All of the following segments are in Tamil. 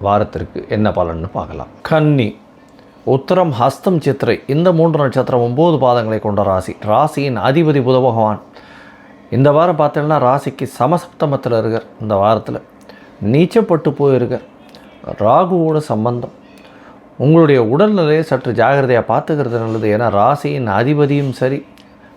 வாரத்திற்கு என்ன பலன்னு பார்க்கலாம். கன்னி. உத்தரம் ஹஸ்தம் சித்திரை. இந்த மூன்று நட்சத்திரம் ஒம்பது பாதங்களை கொண்ட ராசி. ராசியின் அதிபதி புத பகவான். இந்த வாரம் பார்த்தீங்கன்னா ராசிக்கு சமசப்தமத்தில் இருக்கார். இந்த வாரத்தில் நீச்சப்பட்டு போயிருக்கார். ராகுவோட சம்பந்தம். உங்களுடைய உடல்நிலையை சற்று ஜாகிரதையாக பார்த்துக்கிறது நல்லது. ஏன்னா ராசியின் அதிபதியும் சரி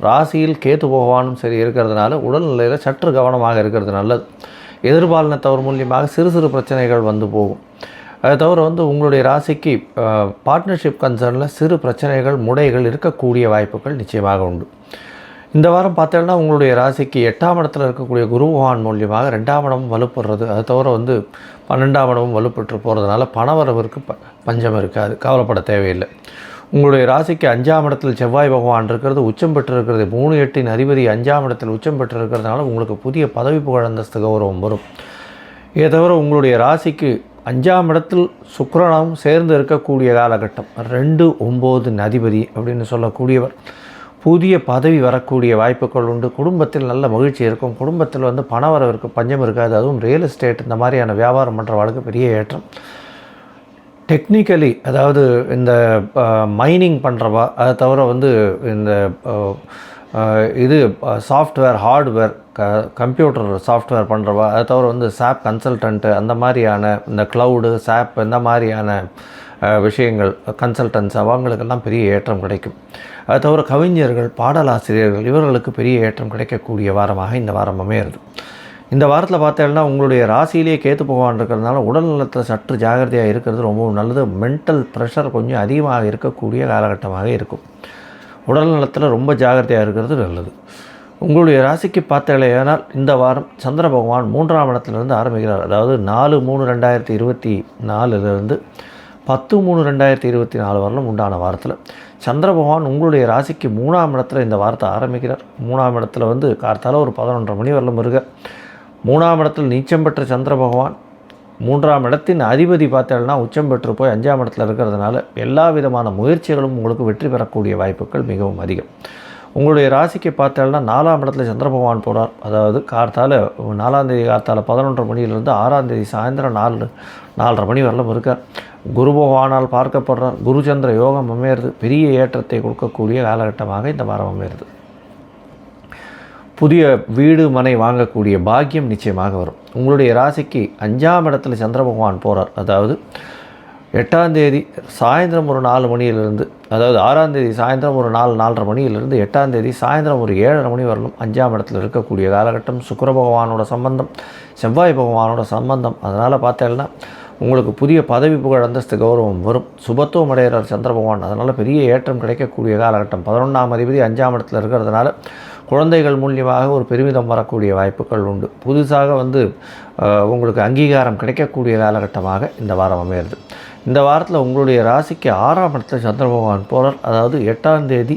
ராசியில் கேத்து பகவானும் சரி இருக்கிறதுனால உடல்நிலையில் சற்று கவனமாக இருக்கிறது நல்லது. எதிர்பாலினத்தவர் மூலியமாக சிறு சிறு பிரச்சனைகள் வந்து போகும். அதை தவிர வந்து உங்களுடைய ராசிக்கு பார்ட்னர்ஷிப் கன்சர்னில் சிறு பிரச்சனைகள் முடைகள் இருக்கக்கூடிய வாய்ப்புகள் நிச்சயமாக உண்டு. இந்த வாரம் பார்த்தோன்னா உங்களுடைய ராசிக்கு எட்டாம் இடத்துல இருக்கக்கூடிய குரு பகவான் மூலியமாக ரெண்டாம் இடமும் வலுப்படுறது. அதை தவிர வந்து பன்னெண்டாம் இடமும் வலுப்பெற்று போகிறதுனால பணவரவிற்கு ப பஞ்சம் இருக்காது. கவலைப்பட தேவையில்லை. உங்களுடைய ராசிக்கு அஞ்சாம் இடத்தில் செவ்வாய் பகவான் இருக்கிறது உச்சம் பெற்று இருக்கிறது மூணு எட்டின் அதிபதி அஞ்சாம் இடத்தில் உச்சம் பெற்று இருக்கிறதுனால உங்களுக்கு புதிய பதவி புகழந்தஸ்து கௌரவம் வரும். இதை தவிர உங்களுடைய ராசிக்கு அஞ்சாம் இடத்தில் சுக்கரனும் சேர்ந்து இருக்கக்கூடிய காலகட்டம். ரெண்டு ஒம்பது அதிபதி அப்படின்னு சொல்லக்கூடியவர். புதிய பதவி வரக்கூடிய வாய்ப்புகள் உண்டு. குடும்பத்தில் நல்ல மகிழ்ச்சி இருக்கும். குடும்பத்தில் வந்து பண வரவிற்கு பஞ்சம் இருக்காது. அதுவும் ரியல் எஸ்டேட் இந்த மாதிரியான வியாபாரம் பண்ணுறவர்களுக்கு பெரிய ஏற்றம். டெக்னிக்கலி அதாவது இந்த மைனிங் பண்ணுறவா அதை தவிர வந்து இந்த இது சாஃப்ட்வேர் ஹார்ட்வேர் க கம்ப்யூட்டர் சாஃப்ட்வேர் பண்ணுறவா அதை தவிர வந்து சாப் கன்சல்டன்ட்டு அந்த மாதிரியான இந்த க்ளவுடு சாப் இந்த மாதிரியான விஷயங்கள் கன்சல்டன்ஸ் அவங்களுக்கெல்லாம் பெரிய ஏற்றம் கிடைக்கும். அது தவிர கவிஞர்கள் பாடலாசிரியர்கள் இவர்களுக்கு பெரிய ஏற்றம் கிடைக்கக்கூடிய வாரமாக இந்த வாரம் அமையிறது. இந்த வாரத்தில் பார்த்தேன்னா உங்களுடைய ராசியிலேயே கேத்து பகவான் இருக்கிறதுனால உடல் நலத்தில் சற்று ஜாகிரதையாக இருக்கிறது ரொம்பவும் நல்லது. மென்டல் ப்ரெஷர் கொஞ்சம் அதிகமாக இருக்கக்கூடிய காலகட்டமாக இருக்கும். உடல் நலத்தில் ரொம்ப ஜாகிரதையாக இருக்கிறது நல்லது. உங்களுடைய ராசிக்கு பார்த்தேனால் இந்த வாரம் சந்திர பகவான் மூன்றாம் இடத்துலேருந்து ஆரம்பிக்கிறார். அதாவது நாலு மூணு ரெண்டாயிரத்தி இருபத்தி நாலுலேருந்து பத்து மூணு ரெண்டாயிரத்தி இருபத்தி நாலு வரலும் உண்டான வாரத்தில். சந்திர பகவான் உங்களுடைய ராசிக்கு மூணாம் இடத்துல இந்த வாரத்தை ஆரம்பிக்கிறார். மூணாம் இடத்துல வந்து கார்த்தால ஒரு பதினொன்றரை மணி வரலும் இருக்க. மூணாம் இடத்தில் நீச்சம் பெற்ற சந்திர பகவான். மூன்றாம் இடத்தின் அதிபதி பார்த்தேன்னா உச்சம் பெற்று போய் அஞ்சாம் இடத்துல இருக்கிறதுனால எல்லா விதமான முயற்சிகளும் உங்களுக்கு வெற்றி பெறக்கூடிய வாய்ப்புகள் மிகவும் அதிகம். உங்களுடைய ராசிக்கு பார்த்தேன்னா நாலாம் இடத்துல சந்திர பகவான் போகிறார் அதாவது கார்த்தால நாலாம் தேதி கார்த்தால பதினொன்றரை மணியிலிருந்து ஆறாம் தேதி சாயந்தரம் நாலு நாலரை மணி வரலும் இருக்கார். குரு பகவானால் பார்க்கப்படுறார். குருச்சந்திர யோகம் அமையிறது பெரிய ஏற்றத்தை கொடுக்கக்கூடிய காலகட்டமாக இந்த வாரம் அமையிறது. புதிய வீடு மனை வாங்கக்கூடிய பாக்கியம் நிச்சயமாக வரும். உங்களுடைய ராசிக்கு அஞ்சாம் இடத்துல சந்திர பகவான் போகிறார் அதாவது எட்டாம் தேதி சாயந்தரம் ஒரு நாலு மணியிலிருந்து அதாவது ஆறாம் தேதி சாயந்தரம் ஒரு நாலு நாலரை மணியிலிருந்து எட்டாம் தேதி சாயந்தரம் ஒரு ஏழரை மணி வரலும் அஞ்சாம் இடத்துல இருக்கக்கூடிய காலகட்டம் சுக்கர பகவானோட சம்பந்தம் செவ்வாய் பகவானோட சம்பந்தம். அதனால் பார்த்தேன்னா உங்களுக்கு புதிய பதவி புகழ் அந்தஸ்து கௌரவம் வரும். சுபத்துவம் அடைகிறார் சந்திர பகவான். அதனால் பெரிய ஏற்றம் கிடைக்கக்கூடிய காலகட்டம். பதினொன்றாம் அதிபதி அஞ்சாம் இடத்துல இருக்கிறதுனால குழந்தைகள் மூலியமாக ஒரு பெருமிதம் வரக்கூடிய வாய்ப்புகள் உண்டு. புதுசாக வந்து உங்களுக்கு அங்கீகாரம் கிடைக்கக்கூடிய காலகட்டமாக இந்த வாரம் அமையிறது. இந்த வாரத்தில் உங்களுடைய ராசிக்கு ஆறாம் இடத்துல சந்திர பகவான் போகிறார் அதாவது எட்டாம் தேதி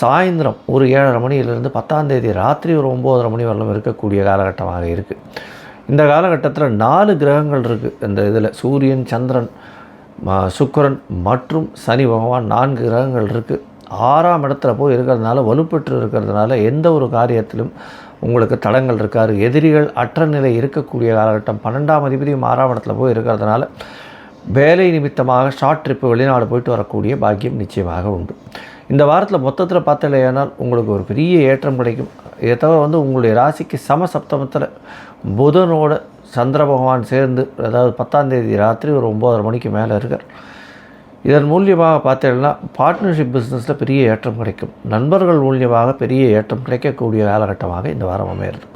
சாயந்தரம் ஒரு ஏழரை மணியிலிருந்து பத்தாம் தேதி ராத்திரி ஒரு ஒம்போதரை மணி வரலும் இருக்கக்கூடிய காலகட்டமாக இருக்குது இந்த காலகட்டத்தில் நாலு கிரகங்கள் இருக்குது இந்த இதில் சூரியன் சந்திரன் சுக்கரன் சுக்கிரன் மற்றும் சனி பகவான் நான்கு கிரகங்கள் இருக்குது ஆறாம் இடத்துல போய் இருக்கிறதுனால வலுப்பெற்று இருக்கிறதுனால எந்த ஒரு காரியத்திலும் உங்களுக்கு தடங்கள் இருக்காது. எதிரிகள் அற்ற நிலை இருக்கக்கூடிய காலகட்டம். பன்னெண்டாம் அதிபதியும் ஆறாம் இடத்துல போய் இருக்கிறதுனால வேலை நிமித்தமாக ஷார்ட் ட்ரிப்பு வெளிநாடு போயிட்டு வரக்கூடிய பாக்கியம் நிச்சயமாக உண்டு. இந்த வாரத்தில் மொத்தத்தில் பார்த்தலையானால் உங்களுக்கு ஒரு பெரிய ஏற்றம் கிடைக்கும். இதை தவிர வந்து உங்களுடைய ராசிக்கு சம சப்தமத்தில் புதனோட சந்திர பகவான் சேர்ந்து அதாவது பத்தாம் தேதி ராத்திரி ஒரு ஒம்பதரை மணிக்கு மேலே இருக்கார். இதன் மூலியமாக பார்த்தீங்கன்னா பார்ட்னர்ஷிப் பிஸ்னஸில் பெரிய ஏற்றம் கிடைக்கும். நண்பர்கள் மூலியமாக பெரிய ஏற்றம் கிடைக்கக்கூடிய காலகட்டமாக இந்த வாரம் அமையிறது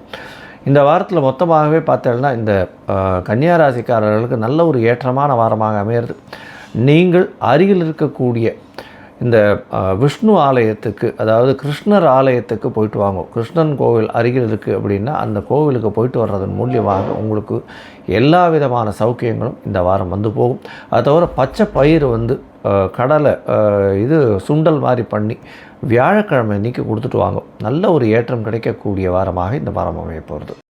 இந்த வாரத்தில் மொத்தமாகவே பார்த்தீங்கன்னா இந்த கன்னியாராசிக்காரர்களுக்கு ராசிக்காரர்களுக்கு நல்ல ஒரு ஏற்றமான வாரமாக அமையிறது நீங்கள் அருகில் இருக்கக்கூடிய இந்த விஷ்ணு ஆலயத்துக்கு அதாவது கிருஷ்ணர் ஆலயத்துக்கு போயிட்டு வாங்க. கிருஷ்ணன் கோவில் அருகில் இருக்குது அப்படின்னா அந்த கோவிலுக்கு போயிட்டு வர்றதன் மூலியமாக உங்களுக்கு எல்லா விதமான சௌக்கியங்களும் இந்த வாரம் வந்து போகும். அது தவிர பச்சை பயிர் வந்து கடலை இது சுண்டல் மாதிரி பண்ணி வியாழக்கிழமை அன்னைக்கு கொடுத்துட்டு வாங்க. நல்ல ஒரு ஏற்றம் கிடைக்கக்கூடிய வாரமாக இந்த வாரம் அமைய போகிறது.